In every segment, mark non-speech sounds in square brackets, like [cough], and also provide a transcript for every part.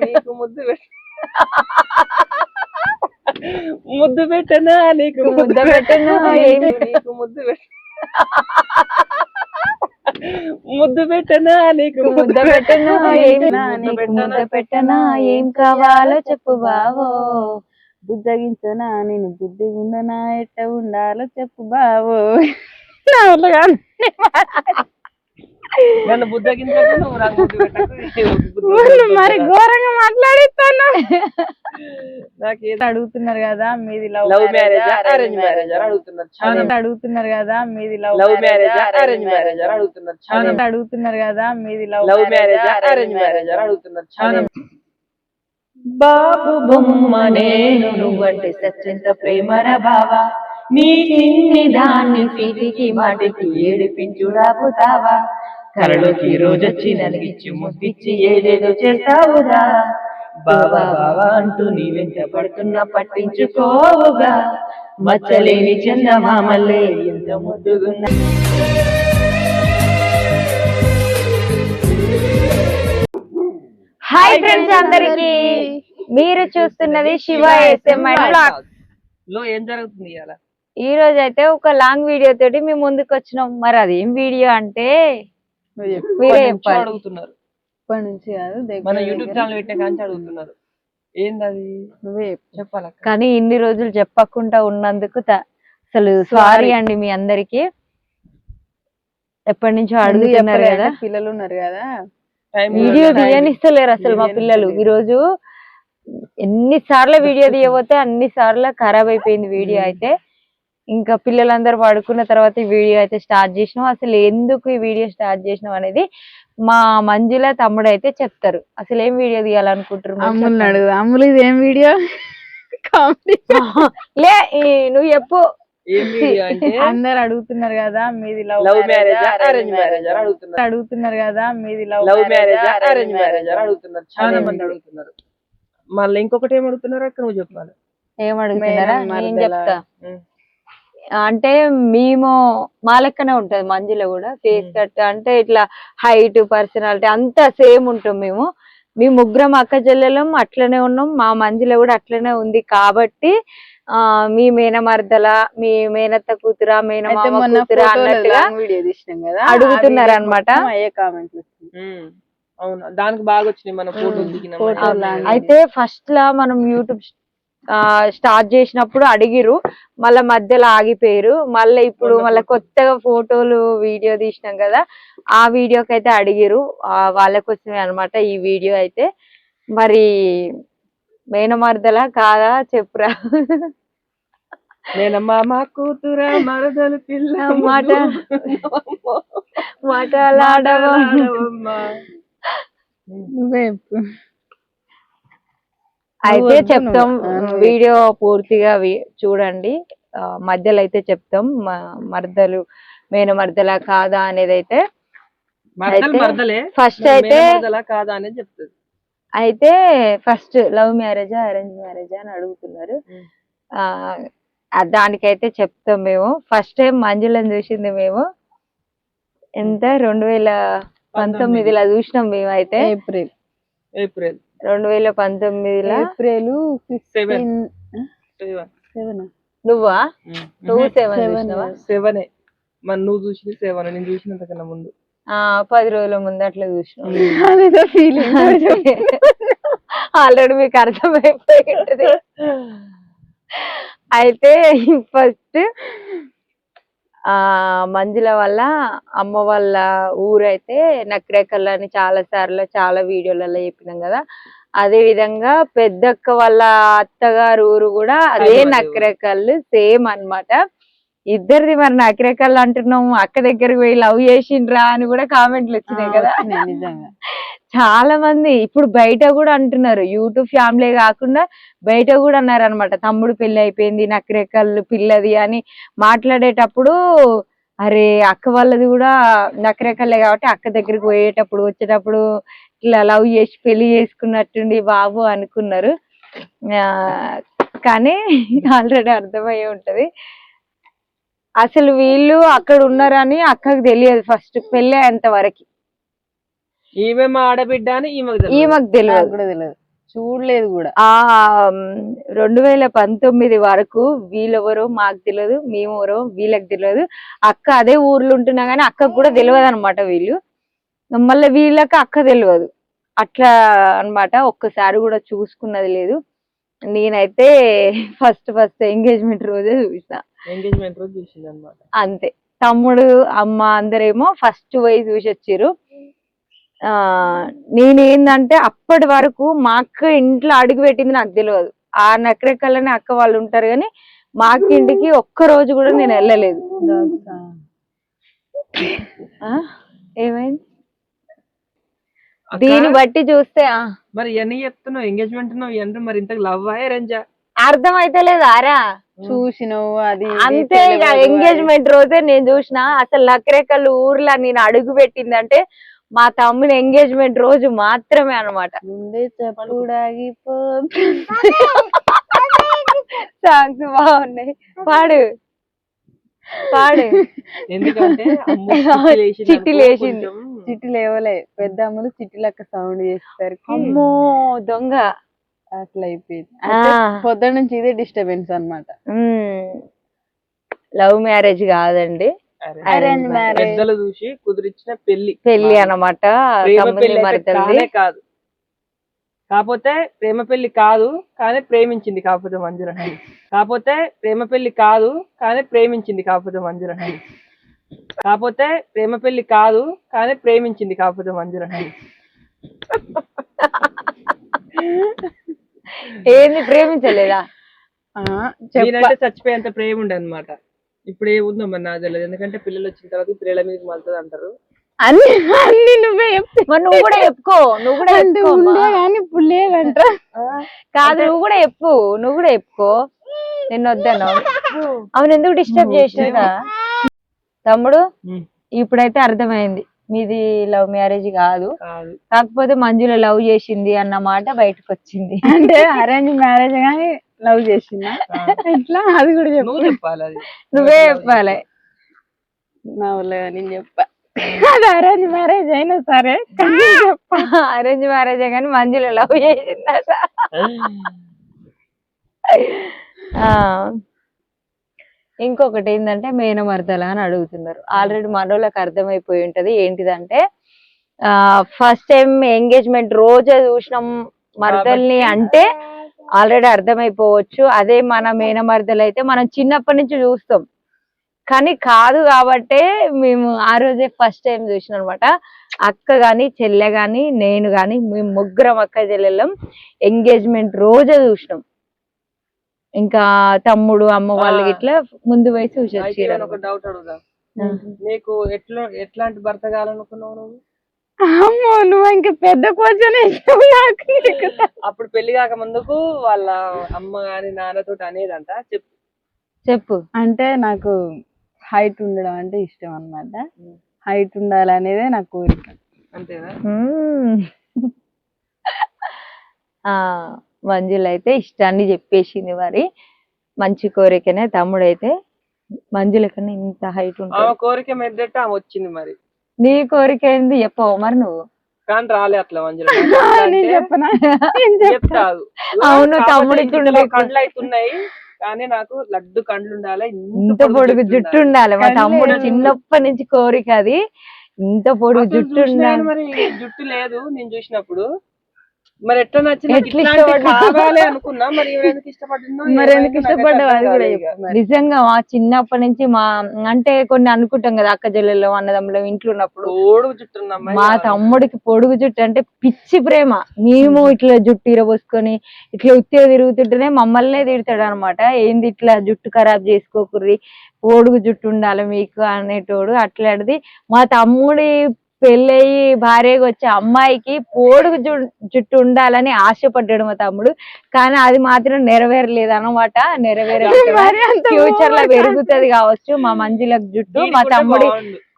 [laughs] నీకు ముద్దు ముద్దు పెట్టనా? నీకు [laughs] ముద్దు పెట్టనా? నీకు ముద్దు పెట్ట ముద్దు పెట్టనా? నీకు ముద్ద పెట్టనా? నీకు పెట్టనా? ముద్ద పెట్టనా? ఏం కావాలో చెప్పు బావో. బుద్ధగించనా నేను బుద్ధి ఉండనా ఎట్ట ఉండాలో చెప్పు బావో. [laughs] నన్ను బుద్ధగించకు నువ్వు నాకు ముద్దు పెట్టకు. [laughs] బుద్ధి వాళ్ళు మరి ఘోరంగా మాట్లాడిస్తాను నాకు ఏదో అడుగుతున్నారు కదా మీది లవ్ మ్యారేజ్ అరేంజ్ మ్యారేజ్ అని అడుగుతున్నారు చాలా అడుగుతున్నారు కదా మీది లవ్ మ్యారేజ్ అరేంజ్ మ్యారేజ్ అని అడుగుతున్నారు చాలా చాలా అడుగుతున్నారు కదా మీది లవ్ మ్యారేజ్ అరేంజ్ మ్యారేజ్ అని అడుగుతున్నారు చాలా బాబు బొమ్మ నేను నువ్వంటే సత్యంత ప్రేమర బావా. నీ చిన్ని దాన్ని సీటికి మాటికి ఏడిపించుడాపుతావా కరలోకి రోజొచ్చి నలిగించి ముద్దిచ్చి ఏదేదో చేస్తావుగా బావా బావా అంటూ నీ వెంట పడుతున్నా పట్టించుకోవుగా. మచ్చలేని చందమామల్లే ఎంత ముద్దుగున్నా హాయ్ ఫ్రెండ్స్ అందరికి. మీరు చూస్తున్నది శివ ఎస్ఎంఐ బ్లాగ్లో ఏం జరుగుతుంది ఇవాళ? ఈ రోజు అయితే ఒక లాంగ్ వీడియో తోటి మేము ముందుకు వచ్చినాం మరి అది ఏం వీడియో అంటే మీరే చెప్పాలి అడుగుతున్నారు. ఇప్పటి నుంచి కాదు మన యూట్యూబ్ ఛానల్ పెట్టే కాంచి అడుగుతున్నారు. నువ్వే కానీ ఇన్ని రోజులు చెప్పకుండా ఉన్నందుకు అసలు సారీ అండి మీ అందరికి. ఎప్పటి నుంచో అడుగుతున్నారు కదా. పిల్లలు ఉన్నారు కదా. వీడియో తీయనిస్తలేరు అసలు మా పిల్లలు. ఈ రోజు ఎన్ని సార్లు వీడియో తీయబోతే అన్ని సార్లు ఖరాబ్ అయిపోయింది వీడియో అయితే. ఇంకా పిల్లలందరూ పడుకున్న తర్వాత ఈ వీడియో అయితే స్టార్ట్ చేసినాం. అసలు ఎందుకు ఈ వీడియో స్టార్ట్ చేసినాం అనేది మా మంజుల తమ్ముడు అయితే చెప్తారు. అసలు ఏం వీడియో. అడుగు అమ్ములు ఇది ఏం వీడియో? కామెడీ. లే ఈ నువ్వు చెప్పు. ఏం వీడియో అంటే అందరు అడుగుతున్నారు కదా మీది love love marriage arrange marriage అడుగుతున్నారు. అడుగుతున్నారు కదా మీది love love marriage arrange marriage అడుగుతున్నారు. చాలా మంది అడుగుతున్నారు. మళ్ళీ ఇంకొకటి ఏం అడుగుతున్నారు? అక్కడ నువ్వు చెప్పాలి. ఏం అడుగుతున్నారా? నేను. చెప్తా. అంటే మేము మా లెక్కనే ఉంటది మంజులో కూడా. ఫేస్ కట్ అంటే ఇట్లా హైట్ పర్సనాలిటీ అంతా సేమ్ ఉంటాం మేము. మీ ముగ్గురం అక్క చెల్లెలం అట్లనే ఉన్నాం. మా మంజులో కూడా అట్లనే ఉంది కాబట్టి ఆ మీ మేనమర్దల మీ మేనత్త కూతురా మేనమామ కూతురా అన్నట్టుగా వీడియో తీసినాం కదా అడుగుతున్నారు ఉం. అవును. దానికి బాగా వచ్చినాయి మన ఫోటోలు. అయితే ఫస్ట్ లా మనం యూట్యూబ్ స్టార్ట్ చేసినప్పుడు అడిగిరు మళ్ళా మధ్యలో ఆగిపోయారు మళ్ళీ ఇప్పుడు మళ్ళీ కొత్తగా ఫోటోలు వీడియో తీసినాం కదా ఆ వీడియోకి అయితే అడిగిరు ఆ వాళ్ళ కోసమే అన్నమాట ఈ వీడియో అయితే. మరి మేనమర్దలా కాదా చెప్పురా? నేనమ్మా మా కూతురా మరదలు పిల్ల మాట. మాటలాడవా మాటలాడవమ్మా. నువ్వే. అయితే చెప్తాం వీడియో పూర్తిగా చూడండి. మధ్యలో అయితే చెప్తాం మర్దలు మేన మర్దలా కాదా అనేది అయితే ఫస్ట్ అయితే కాదా అనేది చెప్తుంది. అయితే ఫస్ట్ లవ్ మ్యారేజా అరేంజ్ మ్యారేజా అని అడుగుతున్నారు. ఆ దానికైతే చెప్తాం మేము. ఫస్ట్ టైం మంజులను చూసింది మేము. ఎంత? రెండు వేల పంతొమ్మిదిలో చూసినాం మేము అయితే ఏప్రిల్. ఏప్రిల్. రెండు వేల పంతొమ్మిదిలో? April seven. Fifteen seven. నువ్వా? నువ్వు సెవెన్ సెవెనే. మరి నువ్వు చూసింది సెవెన్ నేను చూసినంత కన్నా ముందు. ఆ పది రోజుల ముందు అట్లా చూసినాం ఫీలింగ్ ఆల్రెడీ మీకు అర్థమైపోయి ఉంటది [laughs] అయితే ఫస్ట్ ఆ మంజుల వల్ల అమ్మ వాళ్ళ ఊరైతే నక్రేకల్ అని చాలా సార్లు చాలా వీడియోలలో చెప్పినాం కదా అదే విధంగా పెద్దక్క వాళ్ళ అత్తగారు ఊరు కూడా అదే. నక్రేకల్ సేమ్ అన్నమాట ఇద్దరిది మరి నక్రేకల్ అంటున్నాము అక్క దగ్గరికి పోయి లవ్ చేసిండ్రా అని కూడా కామెంట్లు వచ్చినాయి కదా. నిజంగా. చాలా మంది ఇప్పుడు బయట కూడా అంటున్నారు యూట్యూబ్ ఫ్యామిలీ కాకుండా బయట కూడా అన్నారు అనమాట తమ్ముడు పెళ్ళి అయిపోయింది నకరేకల్లు పిల్లది అని మాట్లాడేటప్పుడు అరే అక్క వాళ్ళది కూడా నకరేకల్లే కాబట్టి అక్క దగ్గరికి పోయేటప్పుడు వచ్చేటప్పుడు ఇట్లా లవ్ చేసి పెళ్ళి చేసుకున్నట్టుండి బాబు అనుకున్నారు. ఆ, కానీ [laughs] ఆల్రెడీ అర్థమయ్యే ఉంటది. అసలు వీళ్ళు అక్కడ ఉన్నారని అక్కకు తెలియదు ఫస్ట్ పెళ్ళి అయ్యేంత వరకు. ఈమె మా ఆడబిడ్డ అని ఈమెకు తెలియదు. చూడలేదు కూడా. ఆ రెండు వేల పంతొమ్మిది వరకు వీళ్ళెవరో మాకు తెలియదు మేమెవరో వీళ్ళకి తెలియదు. అక్క అదే ఊర్లో ఉంటున్నా గానీ అక్కకు కూడా తెలియదు అనమాట వీళ్ళు. మళ్ళీ వీళ్ళకి అక్క తెలియదు. అట్లా అన్నమాట ఒక్కసారి కూడా చూసుకున్నది లేదు. నేనైతే [laughs] ఫస్ట్ ఫస్ట్ ఎంగేజ్మెంట్ రోజే చూసిన. ఎంగేజ్మెంట్ రోజు చూసింది అనమాట అంతే. తమ్ముడు అమ్మ అందరేమో ఫస్ట్ పోయి చూసి వచ్చారు ఆ నేనేందంటే అప్పటి వరకు మా అక్క ఇంట్లో అడుగు పెట్టింది నాకు తెలియదు ఆ నకరెక్కలనే అక్క వాళ్ళు ఉంటారు కానీ మా అక్క ఇంటికి ఒక్క రోజు కూడా నేను వెళ్ళలేదు? ఏమైంది? దీన్ని బట్టి చూస్తే ఆ, మరి ఇవన్నీ చెప్తున్నావు? ఎంగేజ్మెంట్ మరి ఇంతకు లవ్ అరేంజా అర్థం అయితే లేదు? ఆరా చూసినావు అది అంతే ఇక ఎంగేజ్మెంట్ రోజే నేను చూసిన అసలు నకరేకలు ఊర్లో నేను అడుగు పెట్టిందంటే మా తమ్ముని ఎంగేజ్మెంట్ రోజు మాత్రమే ఆగిపో సాంగ్స్ బాగున్నాయి. పాడు. పాడు. ఎందుకంటే అమ్మో [laughs] చిట్టి లేచింది చిట్టి లేవలే. పెద్ద అమ్మలు చిట్టి లెక్క సౌండ్ చేసేసరికి. అమ్మో దొంగ. అట్లా అయిపోయింది. పొద్దున్న నుంచి ఇదే డిస్టర్బెన్స్ అన్నమాట. లవ్ మ్యారేజ్ కాదండి. పెద్దలు చూసి కుదిరించిన పెళ్ళి పెళ్ళి కానే కాదు. కాకపోతే ప్రేమ పెళ్ళి కాదు కానీ ప్రేమించింది కాకపోతే మంజుల కాకపోతే ప్రేమ పెళ్ళి కాదు కానీ ప్రేమించింది కాకపోతే మంజుల కాకపోతే ప్రేమ పెళ్ళి కాదు కానీ ప్రేమించింది కాకపోతే మంజుల [laughs] ఏంది ప్రేమించలేదా? నేనంటే చచ్చిపోయేంత ప్రేమ ఉండే అనమాట ఇప్పుడు ఏముందో మరి నాకు తెలియదు ఎందుకంటే పిల్లలు వచ్చిన తర్వాత పిల్లల మీద మలుతుంది అంటారు? అన్ని అన్ని నువ్వే చెప్తే. నువ్వు కూడా చెప్పుకో. నువ్వు కూడా అంటే. ఉండే కానీ ఇప్పుడు లేదంట కాదు నువ్వు కూడా చెప్పు. నువ్వు కూడా చెప్పుకో. నిన్ను వద్దాను. అవును ఎందుకు డిస్టర్బ్ చేసిందా? తమ్ముడు ఇప్పుడైతే అర్థమైంది. మీది లవ్ మ్యారేజ్ కాదు. కాకపోతే మంజుల లవ్ చేసింది అన్న మాట బయటకు వచ్చింది అంటే అరేంజ్ మ్యారేజ్ కానీ లవ్ చేసిందా? ఎట్లా? అది కూడా చెప్పాలి నువ్వే చెప్పాలి. నా వల్ల నేను చెప్పా. అది అరేంజ్ మ్యారేజ్ అయినా సరే చెప్పా. అరేంజ్ మ్యారేజ్ కానీ మంజుల లవ్ చేసిందట. ఆ. ఇంకొకటి ఏంటంటే మేనమర్దల అని అడుగుతున్నారు. ఆల్రెడీ మనోళ్ళకి అర్థమైపోయి ఉంటది ఏంటిదంటే ఫస్ట్ టైం ఎంగేజ్మెంట్ రోజే చూసినాం మరదల్ని అంటే ఆల్రెడీ అర్థమైపోవచ్చు. అదే మన మేనమర్దలు అయితే మనం చిన్నప్పటి నుంచి చూస్తాం. కానీ కాదు కాబట్టే మేము ఆ రోజే ఫస్ట్ టైం చూసినాం అనమాట అక్క గాని చెల్లె గాని నేను గాని మేము ముగ్గురం అక్క చెల్లెళ్ళం. ఎంగేజ్మెంట్ రోజే చూసినాం. ఇంకా తమ్ముడు అమ్మ వాళ్ళు ఆ. ఇట్లా ముందు వయసు ఒక డౌట్ అడుగుదా నీకు ఎట్లా ఎట్లాంటి భర్త కావాలనుకున్నావు నువ్వు? అమ్మో నువ్వు ఇంకా పెద్ద క్వశ్చన్. అప్పుడు పెళ్ళి కాక ముందుకు వాళ్ళ అమ్మ గాని నాన్నతో అనేదంట. చెప్పు. చెప్పు. అంటే నాకు హైట్ ఉండడం అంటే ఇష్టం అన్నమాట. హైట్ ఉండాలనేదే నా కోరిక. అంతేనా? మంజుల అయితే ఇష్టాన్ని చెప్పేసింది మరి. మంచి కోరికనే తమ్ముడైతే మంజుల కన్నా ఇంత హైట్ ఉంటుంది. కోరిక మెద్దట ఆమె వచ్చింది మరి. నీ కోరిక ఏంది చెప్పవు మరి నువ్వు? కానీ రాలే అట్లా మంజుల [laughs] చెప్తాదు అవును, తమ్ముడికి కండ్లు అవుతున్నాయి కానీ నాకు లడ్డు కండ్లు ఉండాలి? ఇంత పొడుగు జుట్టు ఉండాలి. మా తమ్ముడు. చిన్నప్పటి నుంచి కోరిక అది. ఇంత పొడుగు జుట్టు ఉండాలి. మరి? జుట్టు లేదు. నేను చూసినప్పుడు మరి ఎట్లా నచ్చింది? కావాలి అనుకున్నా మరి ఎందుకు మరి నాకైతే ఇష్టపడ్డావు? అది కూడా. నిజంగా మా చిన్నప్పటి నుంచి మా అంటే కొన్ని అనుకుంటాం కదా అక్క చెల్లెళ్ళు అన్నదమ్ములు ఇంట్లో ఉన్నప్పుడు. పొడుగు జుట్టు మా. తమ్ముడికి పొడుగు జుట్టు అంటే పిచ్చి ప్రేమ. మేము ఇట్లా జుట్టు ఇరబోసుకొని ఇట్లా ఉత్తిగా తిరుగుతుంటేనే మమ్మల్నే తిడతాడు అనమాట ఏంది ఇట్లా జుట్టు ఖరాబ్ చేసుకోకుర్రి? పొడుగు జుట్టు ఉండాలి మీకు అనేటోడు అట్లాంటిది. మా తమ్ముడి పెళ్ళయి భార్యగా వచ్చే అమ్మాయికి పొడుగు జుట్టు ఉండాలని ఆశపడ్డాడు మా తమ్ముడు. కానీ అది మాత్రం నెరవేరలేదు అనమాట అంత ఫ్యూచర్లో పెరుగుతది కావచ్చు మా మంజులకు జుట్టు మా తమ్ముడి.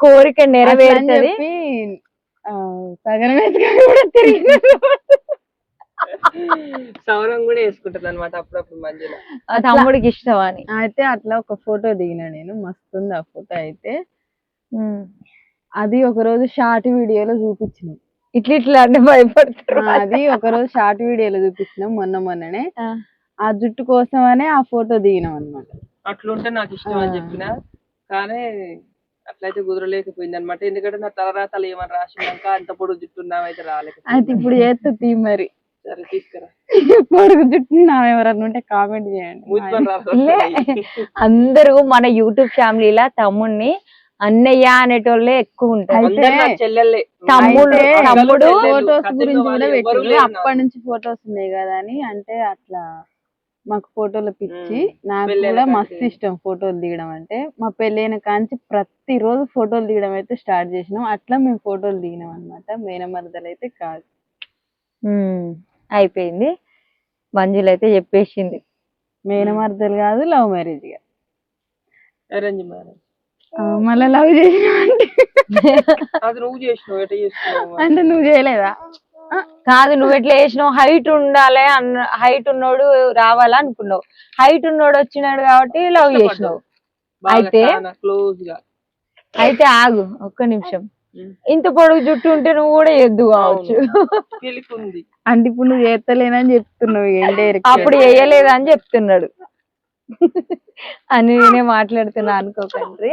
కోరిక నెరవేరుతుంది. సగం కూడా తిరిగి సౌరం కూడా వేసుకుంటది అనమాట అప్పుడప్పుడు మధ్యలో తమ్ముడికి ఇష్టం అని. అయితే అట్లా ఒక ఫోటో దిగిన నేను. మస్తుంది ఆ ఫోటో అయితే. అది ఒక రోజు షార్ట్ వీడియోలో చూపించిన. ఇట్లా ఇట్లా అంటే భయపడతారు అది ఒక రోజు షార్ట్ వీడియోలో చూపించినాం మొన్న మొన్ననే. ఆ. జుట్టు కోసమనే ఆ ఫోటో దిగినాం అన్నమాట. అట్లుంటే నాకు ఇష్టం అని చెప్పిన. కానీ అట్లయితే కుదరలేకపోయింది అనమాట ఎందుకంటే నా తలరాతలు ఏమని రాసినాక అంత పొడుగు జుట్టున్నాం అయితే అయితే రాలేకపోయింది. ఇప్పుడు చేస్తా తీ మరి. సరే తీసుకురా. పొడుగు జుట్టు ఎవరన్నా ఉంటే కామెంట్ చేయండి. అందరూ మన యూట్యూబ్ ఫ్యామిలీలా తమ్ముడిని అన్నయ్య అనేటోళ్ళే ఎక్కువ ఉంటారు. చెల్లెళ్ళే తమ్ముడు- తమ్ముడు ఫోటోస్ గురించి కూడా లేరు అప్పటి నుంచి ఫోటోస్ ఉన్నాయి కదా అని అంటే అట్లా మాకు ఫోటోలు పిచ్చి. నాకు కూడా. మస్తు ఇష్టం ఫోటోలు దిగడం అంటే. మా పెళ్ళైన కాంచి ప్రతి రోజు ఫోటోలు దిగడం అయితే స్టార్ట్ చేసినాం. అట్లా మేము ఫోటోలు దిగినాం అనమాట మేనమరదలు అయితే కాదు. అయిపోయింది. మంజులు అయితే చెప్పేసింది. మేనమరదలు కాదు లవ్ మ్యారేజ్గా అరేంజ్ మ్యారేజ్. మళ్ళా లవ్ [laughs] చేసినావు అంటే నువ్వు చేయలేదా? కాదు నువ్వు ఎట్లా చేసినావు? హైట్ ఉండాలి అన్న హైట్ ఉన్నోడు రావాలా అనుకున్నావు. హైట్ ఉన్నోడు వచ్చినాడు కాబట్టి లవ్ చేసినావు. అయితే- క్లోజ్గా. అయితే ఆగు ఒక్క నిమిషం. ఇంత పొడుగు జుట్టు ఉంటే నువ్వు కూడా ఎద్దు కావచ్చు. [laughs] అంటే ఇప్పుడు నువ్వు చేస్తలేనని చెప్తున్నావు అప్పుడు వేయలేదా అని చెప్తున్నాడు. [laughs] అని నేనే మాట్లాడుతున్నా అనుకోకండి.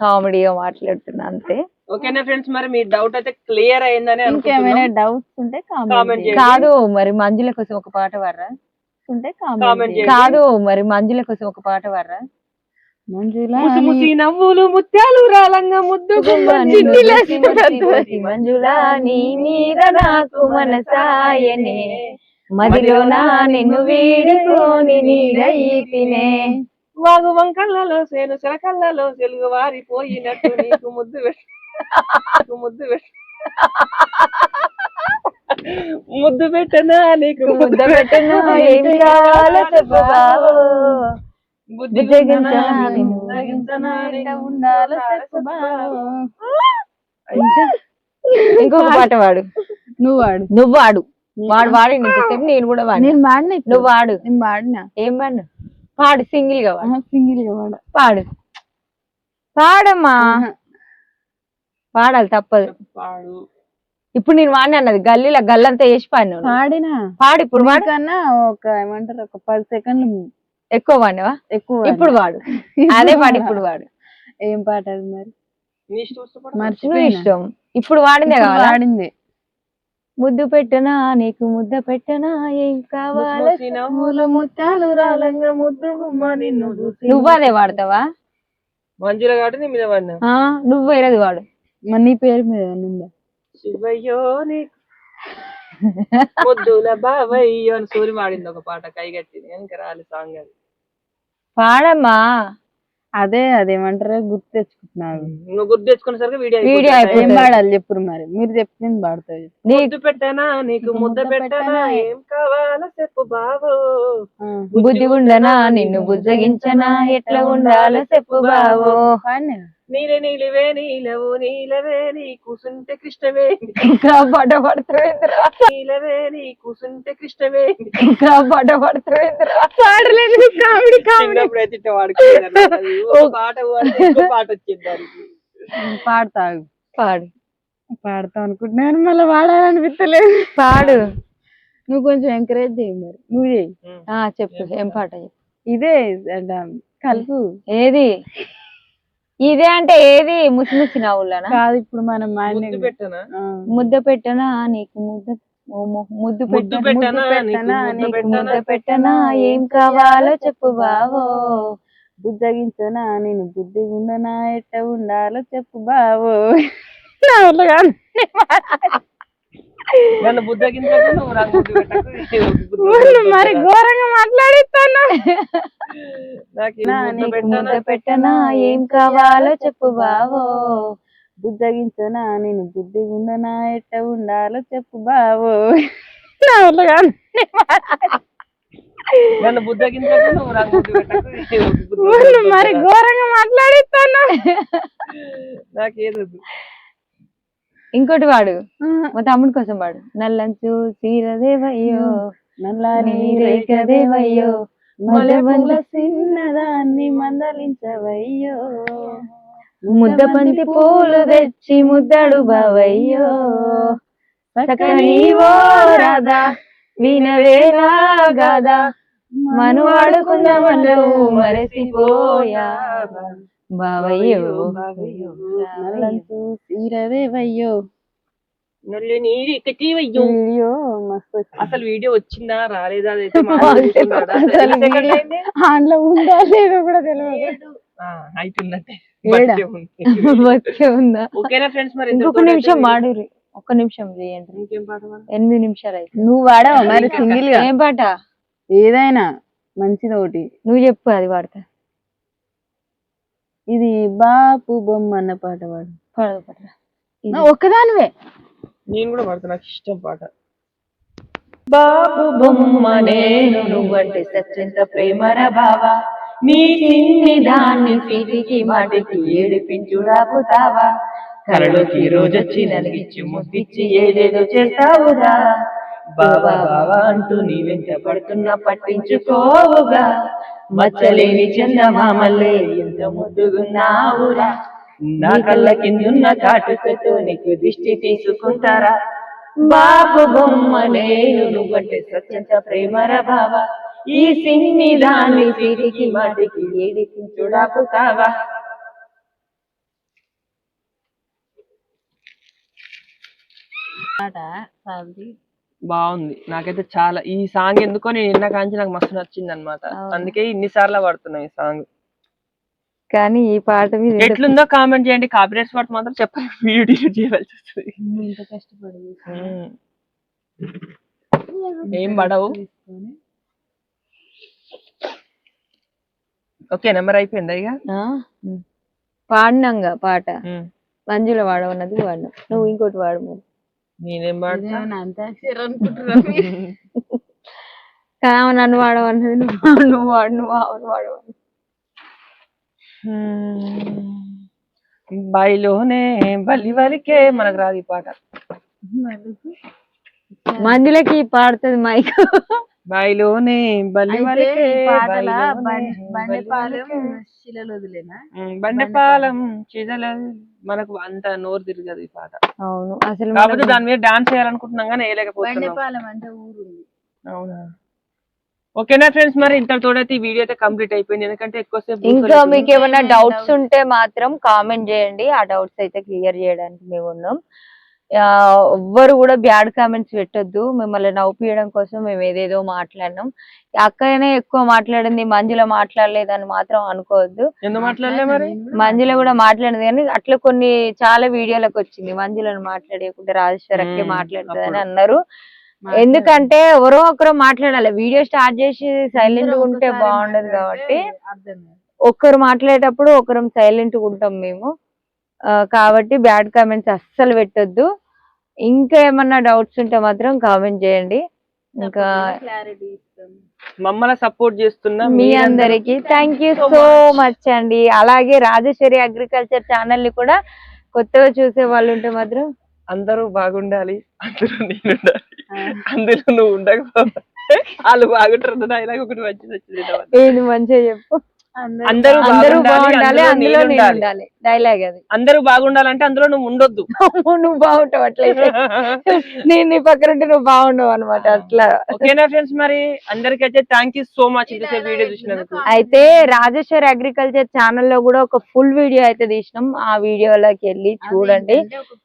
కామెడీగా మాట్లాడుతున్నా అంతే. ఓకేనా ఫ్రెండ్స్ మరి మీ డౌట్ అయితే క్లియర్ అయిందని ఇంకేమైనా డౌట్స్ ఉంటే కామెంట్. కాదు మరి మంజుల కోసం ఒక పాట వర్రా ఉంటే కామెంట్. కాదు మరి మంజుల కోసం ఒక పాట వర్రా మంజులా ముసి ముసి నవ్వులు ముత్యాలు రాలంగా ముద్దు మంజులా నీ మీద నాకు మనసాయనే. మదిలో నా నిన్ను వీడుకోని నీడైతినే వాగు వంకళ్ళలో సేను శరకళ్ళలో తెలుగు వారిపోయినట్టు నీకు ముద్దు పెట్ట ముద్దు పెట్ట ముద్దు పెట్టనా నీకు ముద్ద పెట్టను? ఏం కావాలో చెప్పు బుద్ధి? ఉండాలో చెప్పు. ఇంకొక పాట వాడు. నువ్వు వాడు. నువ్వు వాడు. వాడు వాడి ఇంతసేపు నేను కూడా వాడు నేను వాడిన. నువ్వు వాడు. నేను వాడినా? ఏం పాడు పాడు సింగిల్గా వాడు. సింగిల్గా వాడ. పాడు. పాడమ్మా. పాడాలి తప్పదు. పాడు. ఇప్పుడు నేను వాడిని అన్నది గల్లీలో గల్లంతా వేసి పాడినావు నువ్వు. వాడినా పాడు ఇప్పుడు వాడు. కన్నా ఒక ఏమంటారు ఒక పది సెకండ్లు ఎక్కువ వాడినవా? ఎక్కువ వాడినా. ఇప్పుడు వాడు. [laughs] అదే పాడు ఇప్పుడు వాడు. ఏం పాట అది మరి? నీ ఇష్టం ఇప్పుడు వాడిందే వాడింది. ముద్దు పెట్టనా నీకు ముద్ద పెట్టనా ఏం కావాలో ముత్యాలు రాలంగా ముద్దు గుమ్మ నిన్ను చూసి నువ్వు అదే వాడతావా? మంజుల కాబట్టి నీ మీద నువ్వు వేరేది వాడు. మరి నీ పేరు మీద ఉందా? శివయ్యో నీకు. పొద్దుల బావయ్యో అని సూరి పాడింది ఒక పాట కైగట్టింది ఇంకా రాలి సాంగ్ అది. పాడమ్మా. అదే అదేమంటారు గుర్తు తెచ్చుకుంటున్నావు నువ్వు గుర్తు తెచ్చుకునేసరికి వీడియో వీడియో అయిపోతుంది. ఏం పాడాలి చెప్పురు మరి? మీరు చెప్పింది పాడుతుంది నీ ముద్దు పెట్టనా? నీకు ముద్ద పెట్టనా? ఏం కావాలో చెప్పు బావో బుద్ధి ఉండనా? నిన్ను బుజ్జగించనా? ఎట్లా ఉండాలో చెప్పు బావో పాడినా నీలే నీలివే నీలవు నీలవే నీ కూసుంటే కృష్ణవే. ఇంకా పడ పడుతుందిరా నీలవే నీ కూసుంటే కృష్ణవే. ఇంకా పడ పడుతుందిరా పాడలేదు కామెడీ చిన్నప్పుడు అయితే. ఒక పాట పాడితే ఇంకో పాట వచ్చింది దానికి. పాడతావు పాడు. పాడతావు అనుకుంటున్నాను మళ్ళీ పాడాలనిపిస్తలేదు. పాడు. నువ్వు కొంచెం ఎంకరేజ్ చేయి మరి. నువ్వు చేయి. ఆ చెప్పు ఏం పాట? చెప్పు. ఇదే కలుపు. ఏది? ఇదే అంటే ఏది ముసి ముసి నవ్వులనా? కాదు ఇప్పుడు మనం ముద్దు పెట్టనా? ముద్ద పెట్టనా నీకు ముద్ద? ముద్దు ముద్దు పెట్టనా పెట్టనా నీకు ముద్ద నీకు ముద్ద పెట్టనా పెట్టనా ఏం కావాలో చెప్పు బావో. బుజ్జగించనా నేను బుద్ధి ఉండనా ఎట్ట ఉండాలో చెప్పు బావో. నా వల్ల కాదు. నన్ను బుద్ధగించకు నువ్వు పెట్టకు. మరి ఘోరంగా మాట్లాడిస్తాను. నాకు పెట్టనా? ఏం కావాలో చెప్పు బావో. బుజ్జగించనా నేను బుద్ధి ఉండనా ఎట్ట ఉండాలో చెప్పు బావో. నా వల్ల కాదు. నన్ను బుద్ధగించకు నువ్వు పెట్టకు. మరి ఘోరంగా మాట్లాడిస్తాను. నాకు ఏది వద్దు. ఇంకోటి వాడు. మా తమ్ముడి కోసం వాడు. నల్లంచు సీరదేవయ్యో నల్లాని మల్లెపూల చిన్నదాన్ని మందలించవయ్యో. ముద్ద బంతి పూలు తెచ్చి ముద్దడు బావయ్యో ఓ రాధా వినవే నా గాదా మరసిపోయా. బావయ్యో బావయ్యో నల్లని చూసిరవే వయ్యో. నల్లి నీరు ఎక్కటివయ్యో. వీడియో మస్తు వచ్చింది. అసలు వీడియో వచ్చిందా రాలేదా? అందులో [laughs] ఉందా లేదో కూడా తెలియదు ఉంది. [laughs] ఓకేనా ఫ్రెండ్స్ మరి ఇంకొక నిమిషం మాడురి ఒక్క నిమిషం చేయండి? ఎనిమిది నిమిషాలు అయితే నువ్వు వాడవా మరి సింగిల్గా ఏం పాట? ఏదైనా మంచిది ఒకటి నువ్వు చెప్పు అది పాడతా. ఇది బాపు బొమ్మ అన్న పాట పాడు. పాడదు పాట. నా ఒక్కదానివే. నేను కూడా పాడతా నాకు ఇష్టం పాట. బాబు బొమ్మ నేను నువ్వంటే సత్యంత ప్రేమర బావా. నీ చిన్ని దాన్ని సీటికి మాటికి ఏడిపించుడాపుతావా కరలోకి రోజొచ్చి నలిగిచ్చి ముద్దిచ్చి ఏదేదో చేస్తావుగా. బావా బావా అంటూ నీ వెంట పడుతున్నా పట్టించుకోవుగా. మచ్చలేని చందమామల్లే ఎంత ముద్దుగున్నావురా నా కళ్ళ కిందున్న కాటుకతో నీకు దిష్టి తీసుకుంటారా? బాబు బొమ్మ నేను నువ్వంటే సత్యంత ప్రేమర బావ. ఈ సిన్ని దాన్ని తిరిగి మాటికి ఏడికి ఏడిపించుడాపు కావా? పాట సాల్ది బాగుంది. నాకైతే చాలా ఈ సాంగ్ ఎందుకో నేను నిన్న కాంచి నాకు మస్తు నచ్చింది అనమాట? అందుకే ఇన్ని సార్లు పడుతున్నా ఈ సాంగ్. కానీ ఈ పాట మీద ఎట్లుందో కామెంట్ చేయండి. కాపీరైట్స్ పాట మాత్రం చెప్పండి. వీడియో డిలీట్ చేయాల్సి వస్తుంది. ఏం పడవు? ఓకే నెంబర్ అయిపోయిందా ఇక? పాడినాంగా పాట. మంజుల వాడమన్నది వాడినాం. నువ్వు ఇంకోటి వాడు నేనేం పాడతా అనుకుంటున్నారా మీరు? [laughs] కానీ నన్ను వాడమన్నది నువ్వు. [laughs] నువ్వు వాడు నువ్వు ఆమెను వాడమన్నది. బాయిలోనే బలి వలికే మనకు రాదు ఈ పాట. మంజులకి పాడుతుంది మైక్. బాయిలోనే బండపాలెం చిదల మనకు అంత నోరు తిరగదు ఈ పాట. అవును అసలు కాకపోతే మనకు- దాని మీద డాన్స్ చేయాలనుకుంటున్నాం కానీ వేయలేకపోతున్నాం. బండపాలెం అంటే ఊరుంది. అవునా? ఓకేనా ఫ్రెండ్స్ మరి ఇంత తోడైతే ఈ వీడియో అయితే కంప్లీట్ అయిపోయింది. ఎందుకంటే ఎక్కువసేపు ఇంకా. మీకు ఏమైనా డౌట్స్? ఉంటే మాత్రం కామెంట్ చేయండి. ఆ డౌట్స్ అయితే క్లియర్ చేయడానికి మేము ఉన్నాం. ఎవ్వరు కూడా బ్యాడ్ కామెంట్స్ పెట్టొద్దు. మిమ్మల్ని నవ్వుపియడం కోసం మేము ఏదేదో మాట్లాడినాం. అక్కనే ఎక్కువ మాట్లాడింది మంజుల మాట్లాడలేదని మాత్రం అనుకోవద్దు. మంజుల కూడా మాట్లాడింది కానీ అట్లా కొన్ని చాలా వీడియోలకు వచ్చింది. మంజులను మాట్లాడేయకుండా రాజేశ్వరకే మ్మ్. మాట్లాడుతుంది. అన్నారు. ఎందుకంటే ఎవరో ఒకరు మాట్లాడాలి. వీడియో స్టార్ట్ చేసి సైలెంట్ ఉంటే బాగుండదు కాబట్టి. ఒక్కరు మాట్లాడేటప్పుడు ఒకరం సైలెంట్ ఉంటాం మేము. కాబట్టి బ్యాడ్ కామెంట్స్ అస్సలు పెట్టొద్దు. ఇంకా ఏమన్నా డౌట్స్ ఉంటే మాత్రం కామెంట్ చేయండి. ఇంకా మమ్మల్ని సపోర్ట్ చేస్తున్న మీ అందరికి థ్యాంక్ యూ సో మచ్ అండి. అలాగే రాజేశ్వరి అగ్రికల్చర్ ఛానల్ని కూడా కొత్తగా చూసే వాళ్ళు ఉంటే మాత్రం అందరూ బాగుండాలి. అందులో నేను ఉండాలి. అందులో నువ్వు ఉండకపోతే వాళ్ళు బాగుంటారు డైలాగ్ ఒకటి మంచిది వచ్చింది. మంచిగా చెప్పు. అందరూ అందరూ బాగుండాలి అందులో నేను ఉండాలి. డైలాగ్ అది. అందరూ బాగుండాలంటే అందులో నువ్వు ఉండొద్దు. [laughs] నువ్వు బాగుంటావు అట్లయితే. [laughs] నేను నీ పక్కన ఉంటే నువ్వు బాగుండవు అనమాట అట్లా. ఓకేనా ఫ్రెండ్స్ మరి? అందరికైతే థ్యాంక్ యూ సో మచ్ ఇంతసేపు వీడియో చూసినందుకు. అయితే రాజేశ్వర్ అగ్రికల్చర్ ఛానల్లో కూడా ఒక ఫుల్ వీడియో అయితే తీసినాం. ఆ వీడియోలోకి వెళ్ళి చూడండి.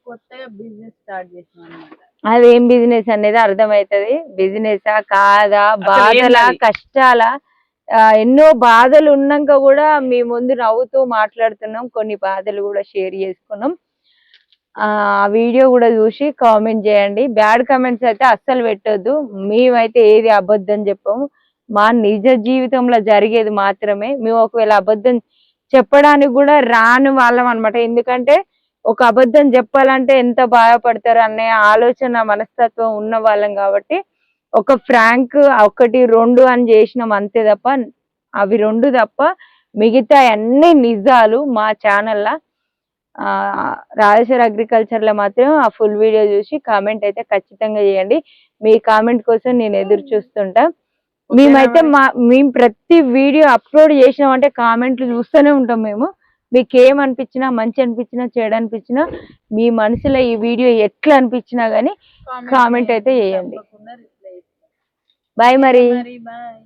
కొత్తగా బిజినెస్ స్టార్ట్ చేసినాం అన్నమాట. అది ఏం బిజినెస్ అనేది అర్థమవుతది. బిజినెస్ కాదా? బాధలా? కష్టాలా? ఎన్నో బాధలు ఉన్నాక కూడా మీ ముందు నవ్వుతూ మాట్లాడుతున్నాం. కొన్ని బాధలు కూడా షేర్ చేసుకున్నాం. ఆ వీడియో కూడా చూసి కామెంట్ చేయండి. బ్యాడ్ కామెంట్స్ అయితే అస్సలు పెట్టొద్దు. మేమైతే ఏది అబద్ధం చెప్పము. మా నిజ జీవితంలో జరిగేది మాత్రమే. మేము ఒకవేళ అబద్ధం చెప్పడానికి కూడా రాని వాళ్ళం అనమాట ఎందుకంటే ఒక అబద్ధం చెప్పాలంటే ఎంత బాధపడతారు అనే ఆలోచన మనస్తత్వం ఉన్న వాళ్ళం కాబట్టి ఒక ఫ్రాంక్ ఒకటి రెండు అని చేసినాం అంతే తప్ప అవి రెండు తప్ప మిగతా అన్ని నిజాలు మా ఛానల్లో రాజేశ్వర్ అగ్రికల్చర్లో మాత్రం ఆ ఫుల్ వీడియో చూసి కామెంట్ అయితే ఖచ్చితంగా చేయండి. మీ కామెంట్ కోసం నేను ఎదురు చూస్తుంటా. మేమైతే మా మేము ప్రతి వీడియో అప్లోడ్ చేసినామంటే కామెంట్లు చూస్తూనే ఉంటాం మేము. మీకు ఏం అనిపించినా మంచి అనిపించినా చెడు అనిపించినా మీ మనసులో ఈ వీడియో ఎట్లా అనిపించినా గానీ కామెంట్ అయితే చేయండి. బాయ్ మరి. బాయ్.